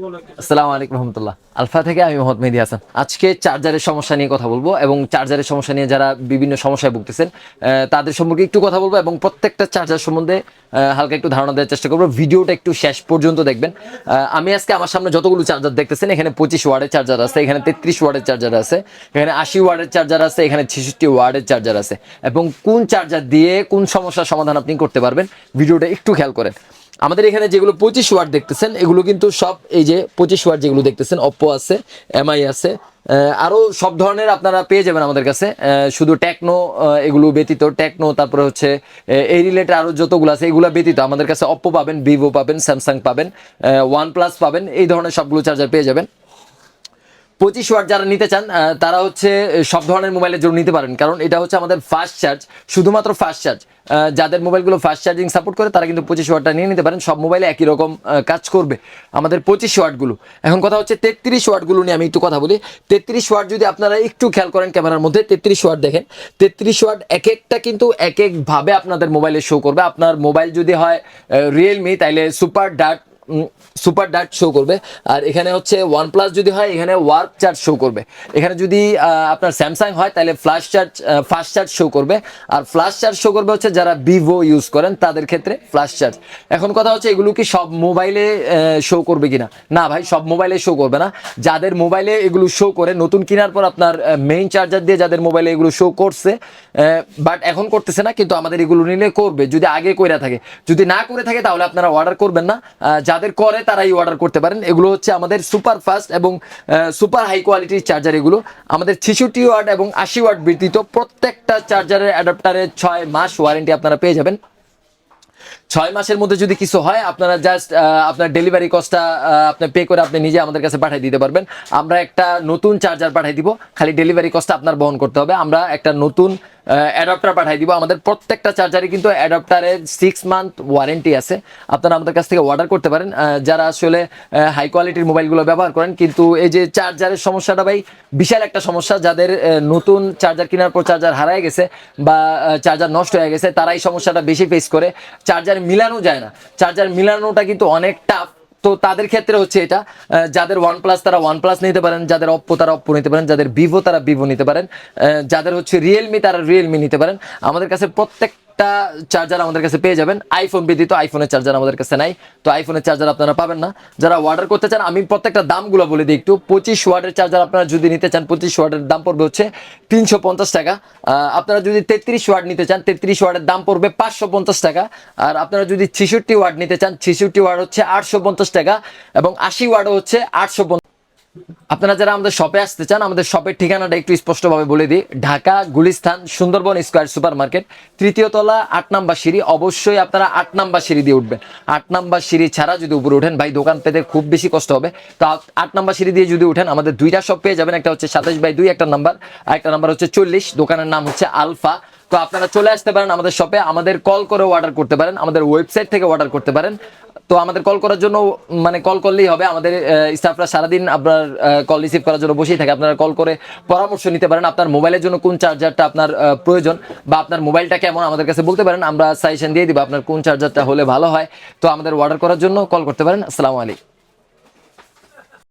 আসসালামু আলাইকুম রহমতুল্লাহ। আলফা থেকে আমি মোহাম্মদ হাসান। আজকে চার্জারের সমস্যা নিয়ে কথা বলব এবং চার্জারের সমস্যা নিয়ে যারা বিভিন্ন সমস্যায় ভুগতেছেন তাদের সম্পর্কে একটু কথা বলব এবং প্রত্যেকটা চার্জার সম্বন্ধে হালকা একটু ধারণা দেওয়ার চেষ্টা করব। ভিডিওটা একটু শেষ পর্যন্ত দেখবেন। আমি আজকে আমার সামনে যতগুলো চার্জার দেখতেছেন, এখানে পঁচিশ ওয়ার্ডের চার্জার আছে, এখানে তেত্রিশ ওয়ার্ডের চার্জার আছে, এখানে আশি ওয়ার্ডের চার্জার আছে, এখানে ছেষট্টি ওয়ার্ডের চার্জার আছে। এবং কোন চার্জার দিয়ে কোন সমস্যার সমাধান আপনি করতে পারবেন, ভিডিওটা একটু খেয়াল করেন। আমাদের এখানে যেগুলো পঁচিশ ওয়ার্ড দেখতেছেন, এগুলো কিন্তু সব এই যে পঁচিশ ওয়ার্ড যেগুলো দেখতেছেন অপ্পো আছে এমআই আছে আরও আরও সব ধরনের আপনারা পেয়ে যাবেন আমাদের কাছে শুধু টেকনো এগুলো ব্যতীত টেকনো তারপরে হচ্ছে এই রিলেটেড আরও যতগুলো আছে, এগুলো ব্যতীত আমাদের কাছে অপ্পো পাবেন ভিভো পাবেন স্যামসাং পাবেন ওয়ান প্লাস পাবেন, এই ধরনের সবগুলো চার্জার পেয়ে যাবেন। পঁচিশ ওয়াট যারা নিতে চান তারা হচ্ছে সব ধরনের মোবাইলের জন্য নিতে পারেন। কারণ এটা হচ্ছে আমাদের ফাস্ট চার্জ শুধুমাত্র ফাস্ট চার্জ যাদের মোবাইলগুলো ফাস্ট চার্জিং সাপোর্ট করে, তারা কিন্তু পঁচিশ ওয়াটটা নিয়ে নিতে পারেন। সব মোবাইলে একই রকম কাজ করবে আমাদের পঁচিশ ওয়াটগুলো এখন কথা হচ্ছে তেত্রিশ ওয়াটগুলো নিয়ে আমি একটু কথা বলি। তেত্রিশ ওয়াট যদি আপনারা একটু খেয়াল করেন ক্যামেরার মধ্যে, তেত্রিশ ওয়াট দেখেন। তেত্রিশ ওয়াট এক একটা কিন্তু এক একভাবে আপনাদের মোবাইলে শো করবে। আপনার মোবাইল যদি হয় রিয়েলমি তাইলে সুপার ডাট সুপার ডাট শো করবে। আর এখানে হচ্ছে ওয়ান প্লাস যদি হয়, এখানে ওয়ার্ক চার্জ শো করবে। এখানে যদি আপনার স্যামসাং হয়, তাহলে flash charge fast charge show করবে। আর ফ্ল্যাশ চার্জ শো করবে হচ্ছে যারা ভিভো ইউজ করেন, তাদের ক্ষেত্রে ফ্ল্যাশ চার্জ এখন কথা হচ্ছে, এগুলো কি সব মোবাইলে শো করবে কিনা? না ভাই, সব মোবাইলে শো করবে না। যাদের মোবাইলে এগুলো শো করে, নতুন কেনার পর আপনার মেইন চার্জার দিয়ে যাদের মোবাইলে এগুলো শো করছে বাট এখন করতেছে না, কিন্তু আমাদের এগুলো নিলে করবে। যদি আগে কইরা থাকে। যদি না করে থাকে, তাহলে আপনারা অর্ডার করবেন না। যাদের করে তারাই অর্ডার করতে পারেন। এগুলো হচ্ছে আমাদের সুপার ফাস্ট এবং সুপার হাই কোয়ালিটির চার্জার এগুলো। আমাদের ছেষট্টি ওয়ার্ড এবং আশি ওয়ার্ড ব্যতীত প্রত্যেকটা চার্জারের অ্যাডাপ্টারের ছয় মাস ওয়ারেন্টি আপনারা পেয়ে যাবেন। ছয় মাসের মধ্যে যদি কিছু হয়, আপনারা জাস্ট আপনার ডেলিভারি কস্টটা আপনি পে করে আপনি নিজে আমাদের কাছে পাঠিয়ে দিতে পারবেন। আমরা একটা নতুন চার্জার পাঠিয়ে দিব, খালি ডেলিভারি কস্টটা আপনার বহন করতে হবে। আমরা একটা নতুন অ্যাডাপ্টার পাঠিয়ে দিব। আমাদের প্রত্যেকটা চার্জারে কিন্তু অ্যাডাপ্টারের সিক্স মান্থ ওয়ারেন্টি আছে। আপনারা আমাদের কাছ থেকে অর্ডার করতে পারেন। যারা আসলে হাই কোয়ালিটির মোবাইলগুলো ব্যবহার করেন, কিন্তু এই যে চার্জারের সমস্যাটা ভাই, বিশাল একটা সমস্যা। যাদের নতুন চার্জার কেনার পর চার্জার হারায় গেছে বা চার্জার নষ্ট হয়ে গেছে তারা এই সমস্যাটা বেশি ফেস করে। চার্জার মিলানো যায় না। চার্জার মিলানোটা কিন্তু অনেক টাফ তো তাদের ক্ষেত্রে হচ্ছে এটা যাদের ওয়ান প্লাস তারা ওয়ান প্লাস নিতে পারেন, যাদের অপ্পো তারা অপ্পো নিতে পারেন, যাদের ভিভো তারা ভিভো নিতে পারেন যাদের হচ্ছে রিয়েলমি তারা রিয়েলমি নিতে পারেন। আমাদের কাছে প্রত্যেকটা চার্জার আমাদের কাছে পেয়ে যাবেন। আইফোন ব্যতীত আইফোনের চার্জার আমাদের কাছে নাই। তো আইফোনের চার্জার আপনারা পাবেন না। যারা অর্ডার করতে চান, আমি প্রত্যেকটা দামগুলো বলে দিই একটু। পঁচিশ ওয়াটের চার্জার আপনারা যদি নিতে চান, পঁচিশ ওয়াটের দাম পড়বে হচ্ছে তিনশো পঞ্চাশ টাকা। আপনারা যদি তেত্রিশ ওয়ার্ড নিতে চান, তেত্রিশ ওয়ার্ডের দাম পড়বে পাঁচশো পঞ্চাশ টাকা। আর আপনারা যদি ছেষট্টি ওয়ার্ড নিতে চান, ছেষট্টি ওয়ার্ড হচ্ছে আটশো পঞ্চাশ টাকা এবং আশি ওয়াটও হচ্ছে আটশো আপনারা যারা আমাদের শপে আসতে চান, আমাদের শপের ঠিকানাটা একটু স্পষ্টভাবে বলে দিই। Dhaka, Gulistan, Sundarban square super market তৃতীয় তলা, আট নাম্বার সিঁড়ি। অবশ্যই আপনারা আট নাম্বার সিঁড়ি দিয়ে উঠবেন। আট নাম্বার সিঁড়ি ছাড়া যদি উপরে উঠেন ভাই, দোকান পেতে খুব বেশি কষ্ট হবে। তো আট নাম্বার সিঁড়ি দিয়ে যদি উঠেন আমাদের দুইটা শপ পেয়ে যাবেন। একটা হচ্ছে সাতাশ বাই দুই, একটা নাম্বার। আর একটা নাম্বার হচ্ছে চল্লিশ। দোকানের নাম হচ্ছে আলফা। তো আপনারা চলে আসতে পারেন আমাদের শপে আমাদের কল করে অর্ডার করতে পারেন। আমাদের ওয়েবসাইট থেকে অর্ডার করতে পারেন। তো আমাদের কল করার জন্য মানে কল করলেই হবে। আমাদের স্টাফরা সারাদিন আপনার কল রিসিভ করার জন্য বসেই থাকে। আপনারা কল করে পরামর্শ নিতে পারেন আপনার মোবাইলের জন্য কোন চার্জারটা আপনার প্রয়োজন বা আপনার মোবাইলটা কেমন আমাদের কাছে বলতে পারেন। আমরা সাজেশন দিয়ে দিব আপনার কোন চার্জারটা হলে ভালো হয়। তো আমাদের অর্ডার করার জন্য কল করতে পারেন। আসসালামু আলাইকুম।